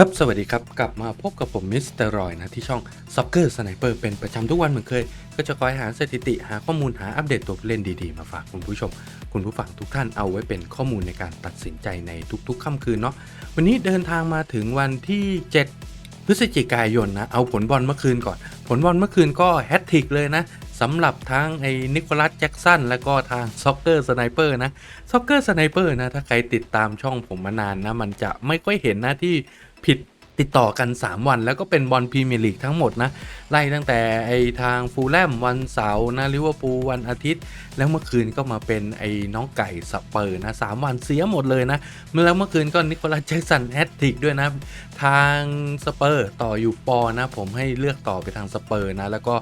ครับสวัสดีครับ กลับมาพบกับผมมิสเตอร์รอยนะ ที่ช่อง Soccer Sniper เปอร์เป็นประจำทุกวันเหมือนเคย ก็จะคอยหาสถิติหาข้อมูลหาอัปเดตตัวผู้เล่นดีๆ มาฝากคุณผู้ชม คุณผู้ฟังทุกท่านเอาไว้เป็นข้อมูลในการตัดสินใจในทุกๆ ค่ำคืนเนาะวันนี้เดินทางมาถึงวันที่ 7 พฤศจิกายนนะ เอาผลบอลเมื่อคืนก่อน ผลบอลเมื่อคืนก็แฮตทริกเลยนะสำหรับทั้งไอ้นิโคลัสแจ็กสันแล้วก็ทางซ็อกเกอร์สไนเปอร์นะซ็อกเกอร์สไนเปอร์นะถ้าใครติดตามช่องผมมานานนะมันจะไม่ค่อยเห็นนะที่ ผิด ติดต่อกัน 3 วัน แล้วก็เป็นบอลพรีเมียร์ลีกทั้งหมดนะ ไล่ตั้งแต่ไอทางฟูลแลมวันเสาร์นะลิเวอร์พูลวันอาทิตย์ แล้วเมื่อคืนก็มาเป็นไอ้น้องไก่สเปอร์นะสามวันเสียหมดเลยนะแล้วเมื่อคืนก็นิโคลัสแจ็กสันแฮตทริกด้วยนะ ทางสเปอร์ต่ออยู่ปอนะ ผมให้เลือกต่อไปทางสเปอร์นะ แล้วก็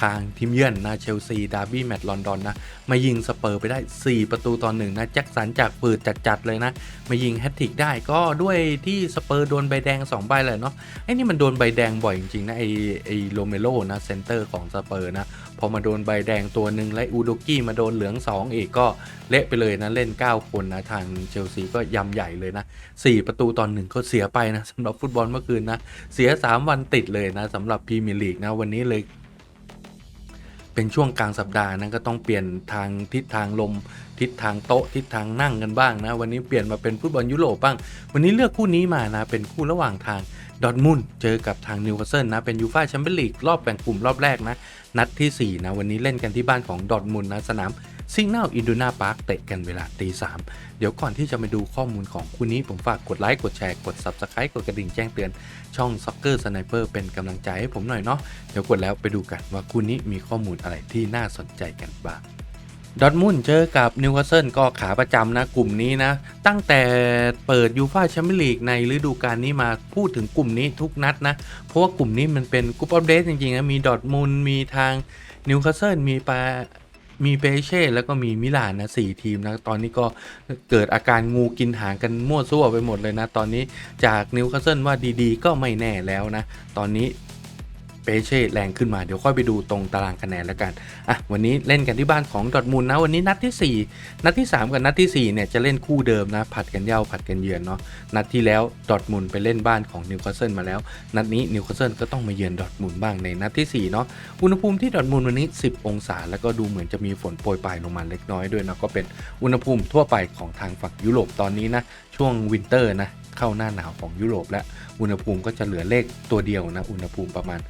ทางทีมเยือนนะเชลซีดาร์บี้แมตต์ลอนดอนนะมายิงสเปอร์ไปได้ 4 ประตูต่อหนึ่งนะแจ็คสันจากปืดจัดๆเลยนะมายิงแฮตทริกได้ก็ด้วยที่สเปอร์โดนใบแดง2ใบเลยเนาะไอ้นี่มันโดนใบแดงบ่อยจริงๆนะไอไอโรเมโลนะเซนเตอร์ของสเปอร์นะพอมาโดนใบแดงตัวหนึ่งและอูโดกี้มาโดนเหลือง2อีกก็เละไปเลยนะเล่น 9 คนนะทางเชลซีก็ยำใหญ่เลยนะ4ประตูตอนหนึ่งก็เสียไปนะสำหรับฟุตบอลเมื่อคืนนะเสีย 3 วันติดเลยนะสำหรับพรีเมียร์ลีกนะวันนี้เลย เป็นช่วงกลางสัปดาห์นะก็ต้องเปลี่ยนทางทิศทางลม ทิศทางโต๊ะทิศทางนั่งกันบ้างนะ วันนี้เปลี่ยนมาเป็นฟุตบอลยุโรปบ้าง วันนี้เลือกคู่นี้มานะเป็นคู่ระหว่างทางดอทมุนเจอกับทางนิวคาสเซิลนะ เป็นยูฟ่าแชมเปี้ยนลีกรอบแบ่งกลุ่มรอบแรกนะ นัดทีสี่4 นะ วันนี้เล่นกันที่บ้านของดอทมุนนะ สนาม ซิงเนลอินดูนาพาร์คเตะกันเวลาตีสามเดี๋ยวก่อนที่จะมาดูข้อมูลของคู่นี้ผมฝากกดไลค์กดแชร์กด Subscribe กดกระดิ่งแจ้งเตือนช่อง Soccer Sniper เปอร์เป็นกำลังใจให้ผมหน่อยเนาะเดี๋ยวกดแล้วไปดูกันว่าคู่นี้มีข้อมูลอะไรที่น่าสนใจกันบ้างดอทมุนเจอกับนิวคาสเซิลก็ขาประจำนะกลุ่มนี้นะ ตั้งแต่เปิดยูฟ่าแชมเปี้ยนลีกในฤดูกาลนี้มาพูดถึงกลุ่มนี้ทุกนัดนะ เพราะว่ากลุ่มนี้มันเป็นกรุ๊ปอัปเดตจริงๆนะ มีดอทมุนมีทางนิวคาสเซิลมีปา มีเปเช่แล้วก็มีมิลานนะสี่ทีมนะตอนนี้ก็เกิดอาการงูกินหางกันมั่วซั่วไปหมดเลยนะ ตอนนี้จากนิวคาสเซิลว่าดีๆ ก็ไม่แน่แล้วนะ ตอนนี้ เปเช่แรงขึ้นมาเดี๋ยวค่อยไปดูตรงตารางคะแนนแล้วกันอะวันนี้เล่นกันที่บ้านของดอทมุนด์นะวันนี้นัดที่ 4 นัดที่ 3 กับนัดทีสี่4เนี่ยจะเล่นคู่เดิมนะผัดกันเย่าผัดกันเยือนเนาะนัดที่แล้วดอทมุนด์ไปเล่นบ้านของนิวคาสเซิลมาแล้ว นัดนี้นิวคาสเซิลก็ต้องมาเยือนดอทมุนด์บ้างในนัดที่4เนาะอุณหภูมิที่ดอทมุนด์วันนี้ 10 องศา แล้วก็ดูเหมือนจะมีฝนโปรยปลายลงมาเล็กน้อยด้วยนะก็เป็นอุณหภูมิทั่วไปของทางฝั่งยุโรปตอนนี้นะช่วงวินเตอร์นะเข้าหน้าหนาวของยุโรปแล้วอุณหภูมิก็จะเหลือเลขตัวเดียวนะอุณหภูมิประมาณ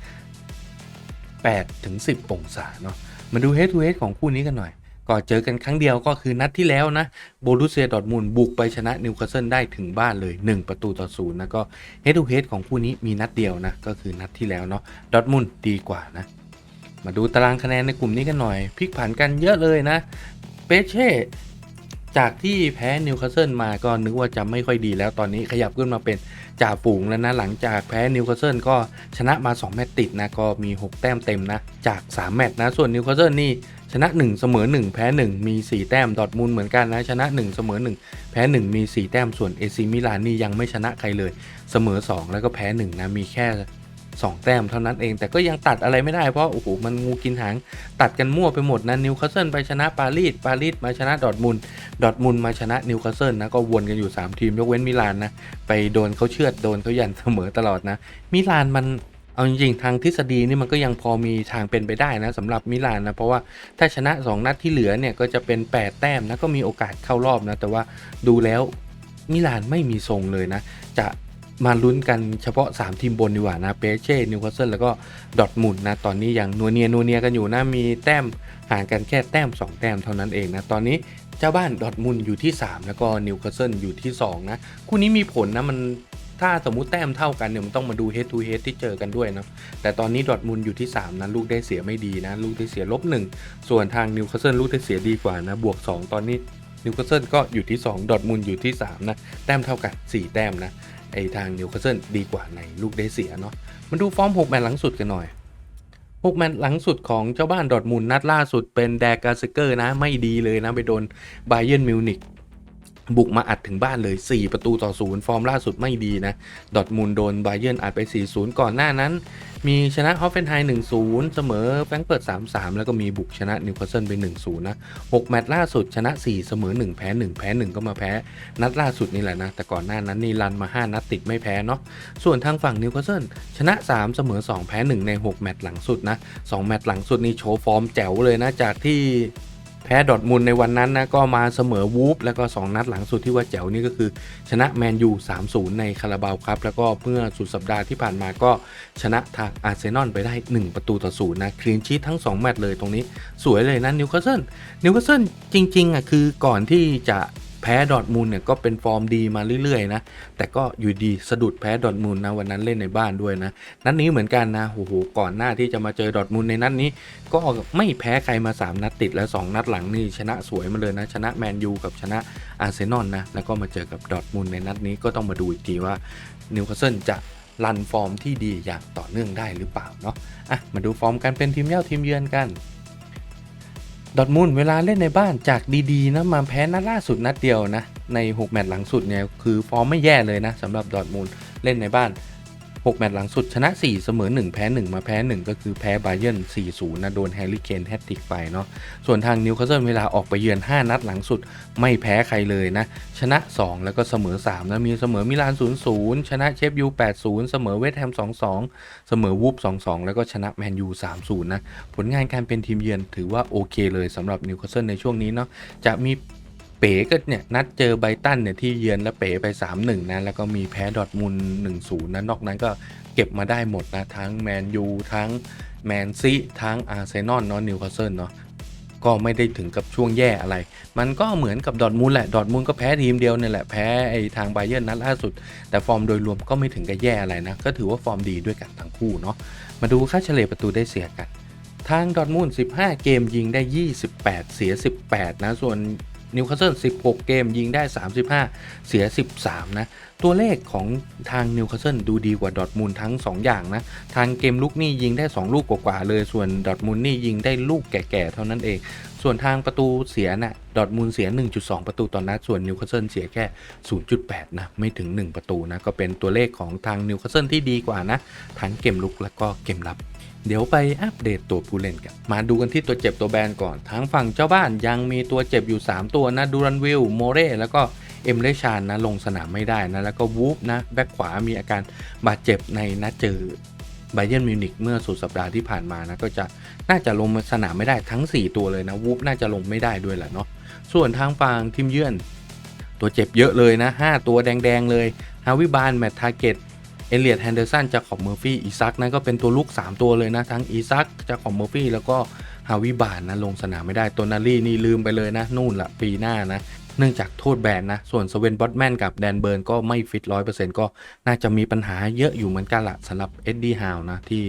8ถึง10 องศาเนาะมาดู head to head ของคู่นี้กันหน่อย ก็เจอกันครั้งเดียวก็คือนัดที่แล้วนะโบรุเซียดอร์ทมุนบุกไปชนะนิวคาสเซิลได้ถึงบ้านเลย 1 ประตูต่อศูนย์นะก็ head to head ของคู่นี้มีนัดเดียวนะก็คือนัดที่แล้วเนาะดอร์ทมุนด์ดีกว่านะมาดูตารางคะแนนในกลุ่มนี้กันหน่อยพลิกผันกันเยอะเลยนะเปเช่ จากที่แพ้นิวคาสเซิลมาก็นึกว่าจะไม่ค่อยดีแล้วตอนนี้ขยับขึ้นมาเป็นจ่าฝูงแล้วนะ หลังจากแพ้นิวคาสเซิลก็ชนะมา 2 แมตช์ติดนะ ก็มี 6 แต้มเต็มนะ จาก 3 แมตช์นะ ส่วนนิวคาสเซิลนี่ชนะ 1 เสมอ 1 แพ้ 1 มี 4 แต้มดอทมุนด์เหมือนกันนะ ชนะ 1 เสมอ 1 แพ้ 1 มี 4 แต้มส่วนเอซิมิลานนี่ยังไม่ชนะใครเลย เสมอ 2 แล้วก็แพ้ 1 นะ มีแค่ 2 แต้มเท่านั้นเอง แต่ก็ยังตัดอะไรไม่ได้เพราะโอ้โหมันงูกินหาง ตัดกันมั่วไปหมดนะนิวคาสเซิลไปชนะปารีสปารีสมาชนะดอทมุนดอทมุนมาชนะนิวคาสเซิลนะก็วนกันอยู่ 3 ทีมยกเว้นมิลานนะไปโดนเขาเชือดโดนเขายันเสมอตลอดนะ มิลานมันเอาจริงๆทางทฤษฎีนี่มันก็ยังพอมีทางเป็นไปได้นะสำหรับมิลานนะเพราะว่าถ้าชนะ 2 นัดที่เหลือเนี่ยก็จะเป็น 8 แต้มนะก็มีโอกาสเข้ารอบนะแต่ว่าดูแล้วมิลานไม่มีทรงเลยนะ จะ มาลุ้นกันเฉพาะ 3 ทีมบนดีกว่านะเปเช่นิวคาสเซิลแล้วก็ดอทมุนนะ ตอนนี้ยังนัวเนียนัวเนียกันอยู่นะ มีแต้มห่างกันแค่แต้ม 2 แต้มเท่านั้นเองนะ ตอนนี้เจ้าบ้านดอทมุนอยู่ที่ 3 แล้วก็นิวคาสเซิลอยู่ที่ 2 นะ คู่นี้มีผลนะมันถ้าสมมุติแต้มเท่ากันเนี่ยมันต้องมาดู head to head ที่เจอกันด้วยนะแต่ตอนนี้ดอทมุนอยู่ที่ 3 นะ ลูกได้เสียไม่ดีนะ ลูกได้เสียลบ 1 ส่วนทางนิวคาสเซิลลูกได้เสียดีกว่านะ บวก 2 ตอนนี้นิวคาสเซิลก็อยู่ที่ 2 ดอทมุนอยู่ที่ 3 นะ แต้มเท่ากัน 4 แต้มนะ ไอทางนิวคาสเซิลดีกว่าในลูกได้เสียเนาะมาดูฟอร์ม 6 แมตช์หลังสุดกันหน่อย 6 แมตช์หลังสุดของเจ้าบ้านดอทมุนนัดล่าสุดเป็นแดกกาสเกอร์นะไม่ดีเลยนะ ไปโดนไบเยนมิวนิก บุกมาอัดถึงบ้านเลย 4 ประตูต่อศูนย์ฟอร์มล่าสุดไม่ดีนะ ดอทมุนด์โดนไบเยร์นอัดไป 4-0 ก่อนหน้านั้น มีชนะฮอฟเฟนไฮ1-0 เสมอแฟรงก์เฟิร์ต3-3 แล้วก็มีบุกชนะนิวคาสเซิลไป 1-0 นะ 6 แมตช์ล่าสุดชนะ 4 เสมอ 1 แพ้ 1 แพ้ 1 ก็มาแพ้ นัดล่าสุดนี่แหละนะ แต่ก่อนหน้านั้นนี่รันมา 5 นัดติดไม่แพ้เนาะส่วนทางฝั่งนิวคาสเซิลชนะ 3 เสมอ 2 แพ้ 1 ใน 6 แมตช์หลังสุดนะ 2 แมตช์หลังสุดนี่โชว์ฟอร์มแจ๋วเลยนะจากที่ แพ้ดอร์ทมุนในวันนั้นนะก็มาเสมอวูฟแล้วก็ 2 นัดหลังสุดที่ว่าแจ๋วนี่ก็คือ ชนะแมนยู 3-0 ในคาราบาวครับ แล้วก็เมื่อสุดสัปดาห์ที่ผ่านมาก็ชนะทางอาร์เซนอลไปได้ 1 ประตูต่อศูนย์นะคลีนชีททั้ง 2 แมตช์เลยตรงนี้ สวยเลยนะนิวคาสเซิลนิวคาสเซิลจริงๆอะคือก่อนที่จะ แพ้ดอทมุนด์เนี่ยก็เป็นฟอร์มดีมาเรื่อยๆนะ แต่ก็อยู่ดีสะดุดแพ้ดอทมุนด์นะวันนั้นเล่นในบ้านด้วยนะ นัดนี้เหมือนกันนะโอ้โหก่อนหน้าที่จะมาเจอดอทมุนด์ในนัดนี้ ก็ไม่แพ้ใครมา 3 นัดติดแล้ว2นัดหลังนี่ชนะสวยมาเลยนะชนะแมนยูกับชนะอาร์เซนอลนะแล้วก็มาเจอกับดอทมุนด์ในนัดนี้ก็ต้องมาดูอีกทีว่านิวคาสเซิลจะรันฟอร์มที่ดีอย่างต่อเนื่องได้หรือเปล่าเนาะอะมาดูฟอร์มการเป็นทีมเย่าทีมเยือนกัน ดอทมุนเวลาเล่นในบ้านจากดีๆนะมาแพ้นัดล่าสุดนัดเดียวนะใน 6 แมตช์หลังสุดเนี่ยคือฟอร์มไม่แย่เลยนะสำหรับดอทมุนเล่นในบ้าน 6 แมตช์หลังสุดชนะ 4 เสมอ 1 แพ้ 1 มาแพ้ 1 ก็คือแพ้ไบเยร์น4-0นะโดนแฮร์รี่เคนแฮตติกไปเนาะส่วนทางนิวคาสเซิลเวลาออกไปเยือน 5 นัดหลังสุดไม่แพ้ใครเลยนะ ชนะ 2 แล้วก็เสมอ 3 นะ มีเสมอมิลาน 0-0 ชนะเชฟยู 8-0 เสมอเวสต์แฮม 2-2 เสมอวูฟ 2-2 แล้วก็ชนะแมนยู 3-0 นะ ผลงานการเป็นทีมเยือนถือว่าโอเคเลยสำหรับนิวคาสเซิลในช่วงนี้เนาะจะมี เป๋ก็เนี่ยนัดเจอไบตันเนี่ยที่เยือนแล้วเป๋ไป 3-1 นะ แล้วก็มีแพ้ดอทมุน1-0นะนอกนั้นก็เก็บมาได้หมดนะ ทั้งแมนยูทั้งแมนซีทั้งอาร์เซนอลเนาะนิวคาสเซิลเนาะก็ไม่ได้ถึงกับช่วงแย่อะไร มันก็เหมือนกับดอทมุนด์แหละ ดอทมุนด์ก็แพ้ทีมเดียวเนี่ยแหละ แพ้ไอ้ทางไบเยร์นัดล่าสุด แต่ฟอร์มโดยรวมก็ไม่ถึงกับแย่อะไรนะ ก็ถือว่าฟอร์มดีด้วยกันทั้งคู่เนาะ มาดูค่าเฉลี่ยประตูได้เสียกัน ทางดอทมุนด์15 เกมยิงได้ 28 เสีย 18 นะ ส่วน นิวคาสเซิล16 เกมยิงได้ 35 เสีย 13 นะ ตัวเลขของทางนิวคาสเซิลดูดีกว่าดอทมุนด์ทั้ง 2 อย่างนะ ทางเกมลุกนี่ยิงได้ 2 ลูกกว่าๆเลย ส่วนดอทมุนด์นี่ยิงได้ลูกแก่ๆ เท่านั้นเอง ส่วนทางประตูเสียนะ่ะดอทมุนด์เสีย 1.2 ประตูต่อนนัด ส่วนนิวคาสเซิลเสียแค่ 0.8 นะ ไม่ถึง 1 ประตูนะ ก็เป็นตัวเลขของทางนิวคาสเซิลที่ดีกว่านะ ทั้งเกมลุกแล้วก็เกมรับ เดี๋ยวไปอัปเดตตัวผู้เล่นกัน มาดูกันที่ตัวเจ็บตัวแบนก่อนทางฝั่งเจ้าบ้านยังมีตัวเจ็บอยู่ 3 ตัวนะดูรันวิลโมเร่แล้วก็เอ็มเลชานนะลงสนามไม่ได้นะ แล้วก็วูฟนะ แบ็คขวามีอาการบาดเจ็บในนัดเจอไบเย r ร์มิวนิกเมื่อสุดสัปดาห์ที่ผ่านมานะก็จะน่าจะลงสนามไม่ได้ทั้ง 4 ตัวเลยนะวูฟน่าจะลงไม่ได้ด้วยแหละเนาะส่วนทางฝั่งทีมเยือน ตัวเจ็บเยอะเลยนะ 5 ตัวแดงๆเลยฮาวิบานแมตทาเกต เอเลียดแฮนเดอร์สันจากขอบเมอร์ฟี่อีซักนั่นก็เป็นตัวลูก3 ตัวเลยนะ ทั้งอีซักจากขอบเมอร์ฟี่แล้วก็ฮาวิบานนะลงสนามไม่ได้ตัวนารีนี่ลืมไปเลยนะ นู่นละปีหน้านะ เนื่องจากโทษแบนนะ ส่วนสเวนบอตแมนกับแดนเบิร์นก็ไม่ฟิตร้อยเปอร์เซ็นต์ก็น่าจะมีปัญหาเยอะอยู่เหมือนกันละสำหรับเอ็ดดี้ฮาวนะที่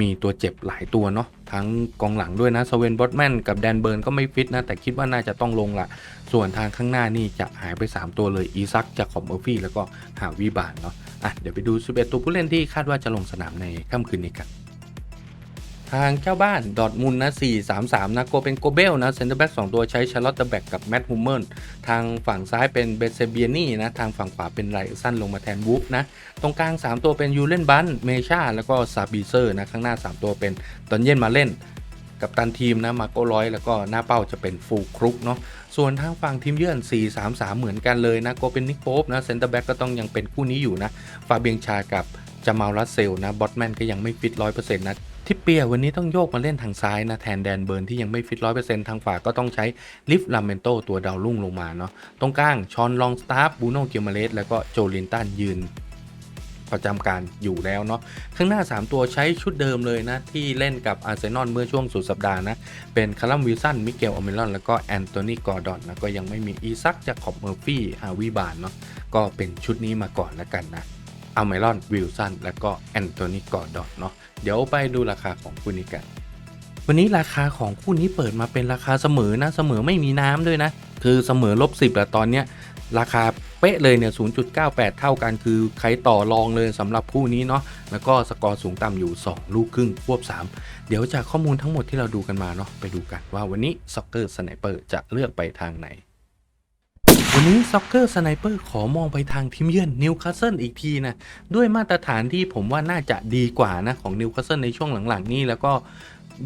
มีตัวเจ็บหลายตัวเนาะทั้งกองหลังด้วยนะสเวนบอตแมนกับแดนเบิร์นก็ไม่ฟิตนะ แต่คิดว่าน่าจะต้องลงละส่วนทางข้างหน้านี่จะหายไป 3 ตัวเลยอีซักจากขอบเมอร์ฟี่แล้วก็ฮาวิบานเนาะอะเดี๋ยวไปดู11ตัวผู้เล่นที่คาดว่าจะลงสนามในค่ำคืนนี้กัน ทางเจ้าบ้านดอทมุนนะ 4-3-3 นะโกเป็นโกเบลนะเซนเตอร์แบ็ก2ตัวใช้ชาร์ลอตเตอร์แบ็กกับแมตต์ฮูเมอร์ทางฝั่งซ้ายเป็นเบเซเบียนี่นะ ทางฝั่งขวาเป็นไรสั้นลงมาแทนวูฟนะ ตรงกลาง 3 ตัวเป็นยูเลนบันเมชาแล้วก็ซาบีเซอร์นะ ข้างหน้า 3 ตัวเป็นตอนเย็นมาเล่นกับตันทีมนะมาโกร้อยแล้วก็หน้าเป้าจะเป็นฟูครุกเนาะส่วนทางฝั่งทีมเยือน 4-3-3 เหมือนกันเลยนะโกเป็นนิกโป๊นะเซนเตอร์แบ็กก็ต้องยังเป็นคู่นี้อยู่นะฟาเบียงชากับจามาลรัสเซลนะบอทแมนก็ยังไม่ฟิต100%นะ ทิปเปียวันนี้ต้องโยกมาเล่นทางซ้ายนะแทนแดนเบิร์นที่ยังไม่ฟิต100%ทางฝ่าก็ต้องใช้ลิฟลาเมนโตตัวดาวรุ่งลงมาเนาะตรงกลางชอนลองสตาร์บูโนเกียมาเลสแล้วก็โจลินตันยืนประจำการอยู่แล้วเนาะข้างหน้า 3 ตัวใช้ชุดเดิมเลยนะ ที่เล่นกับอาร์เซนอลเมื่อช่วงสุดสัปดาห์นะ เป็นคารัมวิลสัน มิเกลอเมรอน แล้วก็แอนโทนีกอร์ดอนนะ ก็ยังไม่มีอีซักจากขอบเมอร์ฟี่ฮาวิบานเนาะก็เป็นชุดนี้มาก่อนแล้วกันนะ อเมรอนวิลสันแล้วก็แอนโทนีกอร์ดอนเนาะเดี๋ยวไปดูราคาของคู่นี้กัน วันนี้ราคาของคู่นี้เปิดมาเป็นราคาเสมอนะเสมอไม่มีน้ำด้วยนะ คือเสมอลบสิบแต่ตอนเนี้ยราคาเป๊ะเลยเนี่ย 0.98 เท่ากันคือใครต่อรองเลยสำหรับคู่นี้เนาะ แล้วก็สกอร์สูงต่ำอยู่ 2 ลูกครึ่งควบ 3 เดี๋ยวจากข้อมูลทั้งหมดที่เราดูกันมาเนาะ ไปดูกันว่าวันนี้ซ็อกเกอร์สไนเปอร์จะเลือกไปทางไหน นี้ซ็อกเกอร์สไนเปอร์ขอมองไปทางทีมเยือนนิวคาสเซิลอีกทีนะ ด้วยมาตรฐานที่ผมว่าน่าจะดีกว่านะ ของนิวคาสเซิลในช่วงหลังๆ นี้แล้วก็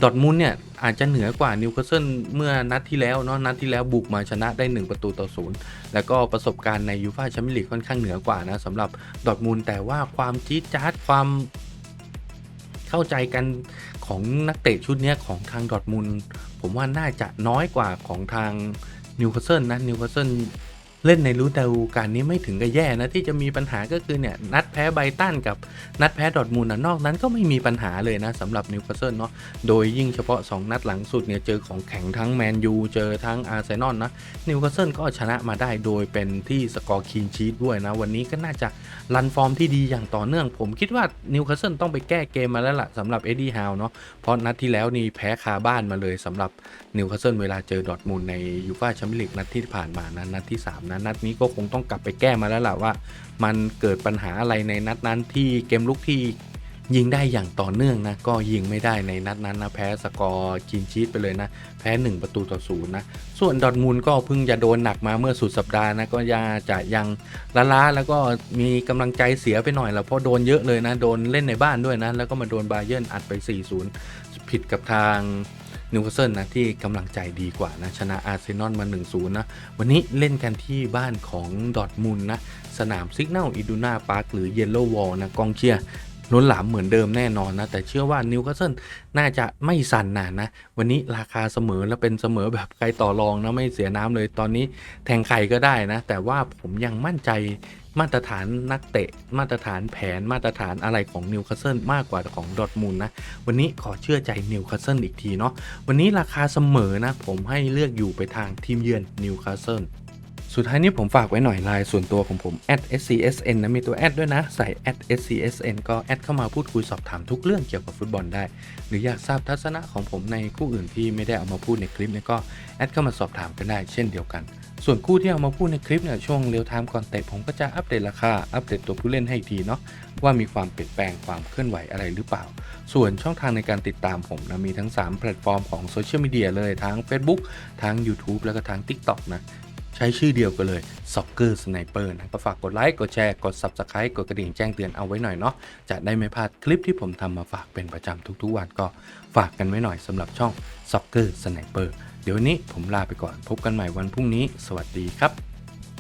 ดอทมุนเนี่ย อาจจะเหนือกว่านิวคาสเซิลเมื่อนัดที่แล้วเนาะนัดที่แล้วบุกมาชนะได้ 1 ประตูต่อศูนย์แล้วก็ประสบการณ์ในยูฟ่าแชมเปี้ยนลีกค่อนข้างเหนือกว่านะสำหรับดอทมุนแต่ว่าความจี๊ดจ๊าดความเข้าใจกันของนักเตะชุดเนี้ยของทางดอทมุนผมว่าน่าจะน้อยกว่าของทางนิวคาสเซิลนะนิวคาสเซิล เล่นในฤดูกาลนี้ไม่ถึงกับแย่นะที่จะมีปัญหาก็คือเนี่ยนัดแพ้ไบตันกับนัดแพ้ดอทมุนด์นะนอกนั้นก็ไม่มีปัญหาเลยนะสำหรับนิวคาสเซิลเนาะโดยยิ่งเฉพาะ 2 นัดหลังสุดเนี่ยเจอของแข็งทั้งแมนยูเจอทั้งอาร์เซนอลนะนิวคาสเซิลก็ชนะมาได้โดยเป็นที่สกอร์คีนชีตด้วยนะวันนี้ก็น่าจะรันฟอร์มที่ดีอย่างต่อเนื่อง ผมคิดว่านิวคาสเซิลต้องไปแก้เกมมาแล้วล่ะสำหรับเอ็ดดี้ฮาวเนาะเพราะนัดที่แล้วนี่แพ้คาบ้านมาเลยสำหรับนิวคาสเซิลเวลาเจอดอทมุนด์ในยูฟ่าแชมเปี้ยนลีกนัดที่ผ่านมานะนัดที่3นะนัดนี้ก็คงต้องกลับไปแก้มาแล้วล่ะว่า มันเกิดปัญหาอะไรในนัดนั้นที่เกมลุกที่ยิงได้อย่างต่อเนื่องนะ ก็ยิงไม่ได้ในนัดนั้นนะแพ้สกอร์กินชีตไปเลยนะ แพ้ 1 ประตูต่อศูนย์นะ ส่วนดอทมุนด์ก็เพิ่งจะโดนหนักมาเมื่อสุดสัปดาห์นะ ก็ยาจะยังล้าๆแล้วก็มีกำลังใจเสียไปหน่อยแล้วเพราะโดนเยอะเลยนะ โดนเล่นในบ้านด้วยนะ แล้วก็มาโดนบาเยิร์นอัดไป 4-0 ผิดกับทาง นิวคาสเซิลนะที่กำลังใจดีกว่านะชนะอาร์เซนอลมา 1-0 นะ วันนี้เล่นกันที่บ้านของดอทมุนนะ สนามซิกเนลอิดูนาพาร์คหรือเยลโลวอลนะกองเชียร์ล้นหลามเหมือนเดิมแน่นอนนะ แต่เชื่อว่านิวคาสเซิลน่าจะไม่สั่นนานนะ วันนี้ราคาเสมอและเป็นเสมอแบบใครต่อรองนะ ไม่เสียน้ำเลยตอนนี้แทงใครก็ได้นะ แต่ว่าผมยังมั่นใจ มาตรฐานนักเตะ มาตรฐานแผนมาตรฐานอะไรของนิวคาสเซิลมากกว่าของดอทมุนด์นะ วันนี้ขอเชื่อใจนิวคาสเซิลอีกทีเนาะวันนี้ราคาเสมอนะ ผมให้เลือกอยู่ไปทางทีมเยือนนิวคาสเซิลสุดท้ายนี้ผมฝากไว้หน่อยไลน์ส่วนตัวของผม @scsn นะมีตัวแอดด้วยนะ ใส่ @scsn ก็แอดเข้ามาพูดคุยสอบถามทุกเรื่องเกี่ยวกับฟุตบอลได้ หรืออยากทราบทัศนะของผมในคู่อื่นที่ไม่ได้เอามาพูดในคลิปเนี่ยก็แอดเข้ามาสอบถามกันได้เช่นเดียวกัน ส่วนคู่ที่เอามาพูดในคลิปเนี่ยช่วงเรียวไทม์ก่อนเตะผมก็จะอัปเดตราคา อัปเดตตัวผู้เล่นให้อีกทีเนาะว่ามีความเปลี่ยนแปลงความเคลื่อนไหวอะไรหรือเปล่า ส่วนช่องทางในการติดตามผมนะมีทั้ง 3 แพลตฟอร์มของโซเชียลมีเดียเลยทั้ง Facebook ทั้ง YouTube แล้วก็ทั้ง TikTok นะใช้ชื่อเดียวกันเลย Soccer Sniper นะก็ฝากกดไลค์ กดแชร์ กด Subscribe กดกระดิ่งแจ้งเตือนเอาไว้หน่อยเนาะ จะได้ไม่พลาดคลิปที่ผมทำมาฝากเป็นประจำทุกๆวันก็ฝากกันไว้หน่อยสำหรับช่อง Soccer Sniper ดี๋ยววันนี้ผมลาไปก่อนพบกันใหม่วันพรุ่งนี้ สวัสดีครับ